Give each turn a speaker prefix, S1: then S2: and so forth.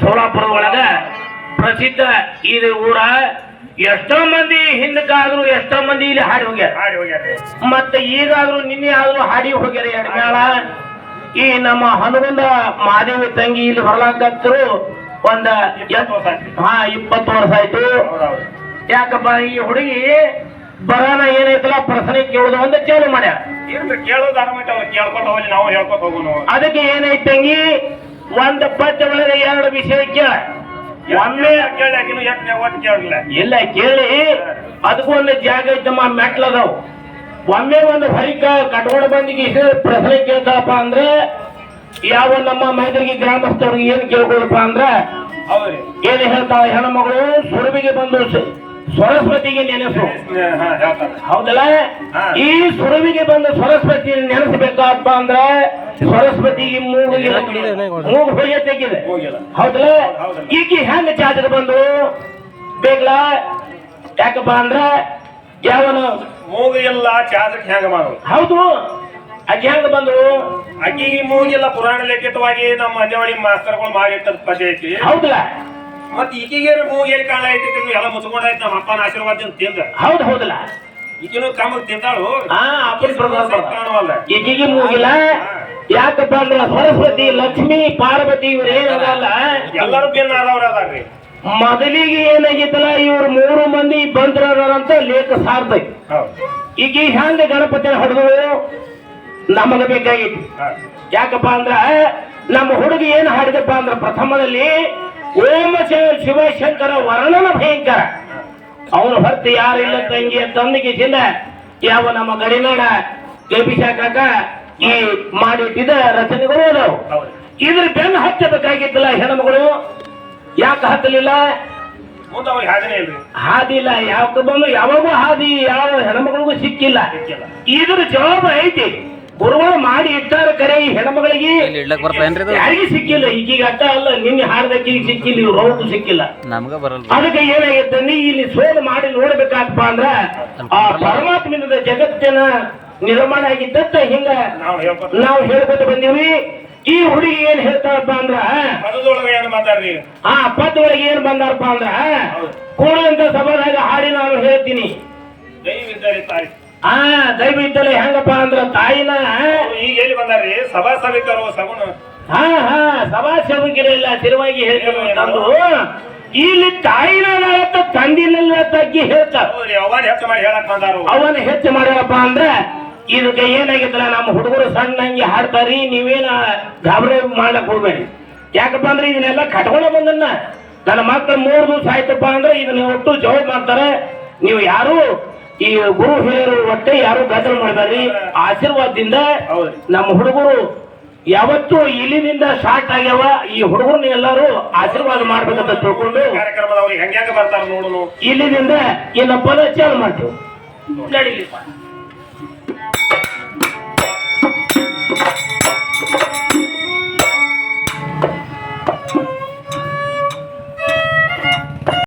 S1: ಸೋಲಾಪುರ ಒಳಗ ಪ್ರಸಿದ್ಧ ಇದು ಊರ ಎಷ್ಟೋ ಮಂದಿ ಹಿಂದಕ್ಕಾದ್ರು ಎಷ್ಟೋ ಮಂದಿ ಇಲ್ಲಿ ಹಾಡಿ ಹೋಗ್ಯಾರ.
S2: ಹಾಡಿ ಹೋಗ್ಯಾರ.
S1: ಮತ್ತೆ ಈಗಾದ್ರೂ ನಿನ್ನೆ ಆದ್ರೂ ಹಾಡಿ ಹೋಗ್ಯಾರ ಎಡಮೇಳ ಈ ನಮ್ಮ ಹನುಮಂದ ಮಾದೇವಿ ತಂಗಿ ಇಲ್ಲಿ ಬರ್ಲಾಕತ್ರು ಒಂದ
S2: ಇಪ್ಪತ್ತು ವರ್ಷ ಆಯ್ತು.
S1: ಹಾ ಇಪ್ಪತ್ತು ವರ್ಷ ಆಯ್ತು. ಯಾಕಪ್ಪ ಈ ಹುಡುಗಿ ಬರಾನ ಏನೈತಲ್ಲ ಪ್ರಶ್ನೆ ಕೇಳುದು ಒಂದ ಚಾಲು ಮಾಡ್ಯಾರ
S2: ಕೇಳೋದು ಕೇಳ್ಕೊತ ಹೋಗಿ ನಾವು ಹೇಳ್ಕೊತ
S1: ಅದಕ್ಕೆ ಏನೈತಿ ತಂಗಿ? ಒಂದ್ ಪದ್ಯ ಒಳಗೆ ಎರಡು ವಿಷಯ ಕೇಳ. ಒಮ್ಮೆ
S2: ಕೇಳಿ ಆಕಿನು ಎಷ್ಟು ಒಟ್ಟು
S1: ಇಲ್ಲ ಕೇಳಿ. ಅದಕ್ಕೂ ಒಂದು ಜಾಗ ಐತಮ್ಮ ಮೆಟ್ಲದವು ಒಮ್ಮೆ ಒಂದು ಹೊರಿಕ ಕಟ್ಕೊಂಡು ಬಂದಿಗೆ ಇಷ್ಟು ಪ್ರಶ್ನೆ ಕೇಳ್ತಾಪ ಅಂದ್ರೆ ಯಾವ ನಮ್ಮ ಮೈದರಿಗೆ ಗ್ರಾಮಸ್ಥರಿಗೆ ಏನ್ ಕೇಳ್ಕೊಳಪ್ಪ ಅಂದ್ರೆ
S2: ಏನ್
S1: ಏನ್ ಹೆಣ್ಣು ಮಗಳು ಸುರಬಿಗೆ ಬಂದು ಸರಸ್ವತಿಗೆ ನೆನೆಸು. ಹೌದಲ್ಲ. ಈ ಸುರವಿಗೆ ಬಂದ ಸರಸ್ವತಿ ನೆನೆಸಬೇಕಪ್ಪ ಅಂದ್ರೆ ಸರಸ್ವತಿಗೆ ಮೂಗಿಗೆ ಮೂಗು ಹೊಳಿಯ ತೆಗಿದೆ ಹೌದಲ್ಲ? ಈಕೆ ಹೆಂಗ ಚಾಚಕ ಬಂದು ಬೇಗಲ ಯಾಕಪ್ಪ ಅಂದ್ರ ಯಾವನು
S2: ಮೂಗಿಲ್ಲ ಚಾದ್ರಕ್ಕೆ ಹೆಂಗ ಮಾಡೋದು?
S1: ಹೌದು. ಅಕ್ಕಿ ಹೆಂಗ ಬಂದ್ರು
S2: ಅಕ್ಕಿ ಮೂಗಿಲ್ಲ ಪುರಾಣ ಲಿಖಿತವಾಗಿ ನಮ್ಮ ಅಂಜವಾಡಿ ಮಾಸ್ತರ್ಗಳು ಮಾಡಿರ್ತದ ಪದ್ಯ ಐತಿ
S1: ಹೌದಲ್ಲ?
S2: ಮತ್ ಈಕಿಗೆ ಮೂಗಿ ಎಲ್ಲಿ ಕಾಣ ಐತಿ ಎಲ್ಲ ಮುಚ್ಕೊಂಡೈತಿ ನಮ್ಮ ಅಪ್ಪನ ಆಶೀರ್ವಾದ ಅಂತ ತಿಂದ.
S1: ಹೌದು ಹೌದಲ್ಲ?
S2: ಈಗಿನೂ ಕಮ್ಮಗ್ ತಿಂತಾಳು ಕಾಣವಲ್ಲ
S1: ಈಕಿಗೆ ಮೂಗಿಲ್ಲ ಯಾಕಪ್ಪ ಅಂದ್ರೆ ಸರಸ್ವತಿ ಲಕ್ಷ್ಮಿ ಪಾರ್ವತಿ ಇವ್ರು
S2: ಎಲ್ಲರೂ ಭಿನ್ನ ಆದವ್ರ ಅದಾರ್ರಿ.
S1: ಮೊದಲಿಗೆ ಏನಾಗಿತ್ತಲ್ಲ ಇವ್ರು ಮೂರು ಮಂದಿ ಬಂದ್ರಂತ ಲೇಖ ಸಾರ್ತೈತಿ ಈಗ ಹೆಂಗ ಗಣಪತಿನ ಹೊಡೆದು ನಮಗ ಬೇಕಾಗಿತ್ತು. ಯಾಕಪ್ಪ ಅಂದ್ರ ನಮ್ಮ ಹುಡುಗಿ ಏನ್ ಹಾಡಿದಪ್ಪ ಅಂದ್ರ ಪ್ರಥಮದಲ್ಲಿ ಓಂ ಶಿವಶಂಕರ ವರ್ಣನ ಭಯಂಕರ. ಅವನು ಹೊರತು ಯಾರಿಲ್ಲ ತಂಗಿ ಚಿನ್ನ. ಯಾವ ನಮ್ಮ ಗಡಿನಾಡ ಗಬಿಸಾಕಾಕ ಈ ಮಾಡಿಟ್ಟಿದ ರಚನೆಗಳು ಅದಾವು. ಇದ್ರ ಬೆನ್ನು ಹಚ್ಚಬೇಕಾಗಿತ್ತಲ್ಲ ಹೆಣ್ಮಗಳು? ಯಾಕೆ ಹತ್ತಲಿಲ್ಲ?
S2: ಮುಂದೆ ಅವ್ರಿಗೆ ಹಾಗನೇ ಇಲ್ರಿ
S1: ಹಾದಿ ಇಲ್ಲ ಯಾಕೆ ಬಂದು ಯಾವಾಗೂ ಹಾದಿ, ಯಾವ ಹೆಣ್ಮಗಳಿಗೂ ಸಿಕ್ಕಿಲ್ಲ. ಇದ್ರ ಜವಾಬ್ದಾರಿ ಐತಿ. ಗುರುಗಳು ಮಾಡಿ ಇಟ್ಟಾರ ಕರೆ ಈ ಹೆಣ್ಮಗಳಿಗೆ.
S3: ಇಲ್ಲಿ ಇಡ್ಲಕ್ ಬರ್ತೇನ್ರಿ
S1: ಯಾರಿಗೂ ಸಿಕ್ಕಿಲ್ಲ ಈಗೀಗ ಅಟ್ಟ ಅಲ್ಲ ನಿನ್ನೆ ಹಾಡ್ದಕ್ಕೀಗ ಸಿಕ್ಕಿಲ್ಲ ಇವ್ರು ಅವ್ರಿಗೂ ಸಿಕ್ಕಿಲ್ಲ.
S3: ನಮ್ಗ ಬರಲ್ಲ
S1: ಅದಕ್ಕೆ ಏನಾಗೈತೆ ನೀ ಇಲ್ಲಿ ಸೋಲು ಮಾಡಿ ನೋಡ್ಬೇಕಾಗಪ್ಪ ಅಂದ್ರ ಆ ಪರಮಾತ್ಮನಿಂದ ಜಗತ್ತಿನ ನಿರ್ಮಾಣ ಆಗಿದ್ದತ್ತ ಹಿಂಗ
S2: ನಾವು ಹೇಳ್ಕೊತ
S1: ಬಂದೀವಿ. ಈ ಹುಡುಗಿ ಏನ್ ಹೇಳ್ತಾರಪ್ಪ ಅಂದ್ರ
S2: ಆ ಏನು
S1: ಒಳಗೆ ಏನ್ ಬಂದಾರಪ್ಪ ಅಂದ್ರ ಕೂಡ ಸಭಾದಾಗ ಹಾಡಿ ನಾನು ಹೇಳ್ತೀನಿ. ಆ ದಯವಿದ್ದಲೆ ಹೆಂಗಪ್ಪ ಅಂದ್ರ ತಾಯಿನ
S2: ಈಗ ಎಲ್ಲಿ ಬಂದಾರ್ರಿ ಸಭಾ ಸಭಿಕರು ಸಗುಣ.
S1: ಹಾ ಹಾ ಸಭಾ ಸೇವಕರಿಲ್ಲ ತಿರುವಾಗಿ ಹೇಳ್ತಾರೆ ಇಲ್ಲಿ ತಾಯಿನ ತಂದಿಲ್ಲ ತಗ್ಗಿ ಹೇಳ್ತಾರೆ.
S2: ಅವನ ಹೆಚ್ಚು ಮಾಡಿ ಹೇಳಕ್ ಬಂದಾರು.
S1: ಅವನ್ನ ಹೆಚ್ಚು ಮಾಡ್ಯಾರಪ್ಪ ಅಂದ್ರ ಇದಕ್ಕೆ ಏನಾಗಿತ್ತಲ್ಲ ನಮ್ಮ ಹುಡುಗರು ಸಣ್ಣಂಗೆ ಹಾಡ್ತಾರಿ ನೀವೇನ ಗಾಬರಿ ಮಾಡಕ್ ಹೋಗ್ಬೇಡಿ. ಯಾಕಪ್ಪ ಅಂದ್ರೆ ಇದನ್ನೆಲ್ಲ ಕಟ್ಕೊಂಡ ಬಂದನ್ನ. ನನ್ನ ಮಕ್ಕಳು ಮೂರು ದಿವಸ ಆಯ್ತಪ್ಪ ಅಂದ್ರೆ ಇದನ್ನ ಒಟ್ಟು ಜವಾಬ್ ಮಾಡ್ತಾರೆ. ನೀವು ಯಾರು ಈ ಗುರು ಹಿರಿಯರು ಒಟ್ಟೆ ಯಾರು ಗದ್ದಲ ಮಾಡಬೇಡ್ರಿ ಆಶೀರ್ವಾದದಿಂದ ನಮ್ಮ ಹುಡುಗರು ಯಾವತ್ತು ಇಲ್ಲಿನಿಂದ ಸ್ಟಾರ್ಟ್ ಆಗ್ಯಾವ ಈ ಹುಡುಗರನ್ನ ಎಲ್ಲರೂ ಆಶೀರ್ವಾದ ಮಾಡ್ಬೇಕಂತ ತಿಳ್ಕೊಂಡು
S2: ಕಾರ್ಯಕ್ರಮದವ್ರಿಗೆ ಬರ್ತಾರ ನೋಡುನು?
S1: ಇಲ್ಲಿನಿಂದ ಇನ್ನ ಪದ ಚಾಲು ಮಾಡ್ತೀವಿ ನಡೀಲಿಪ್ಪ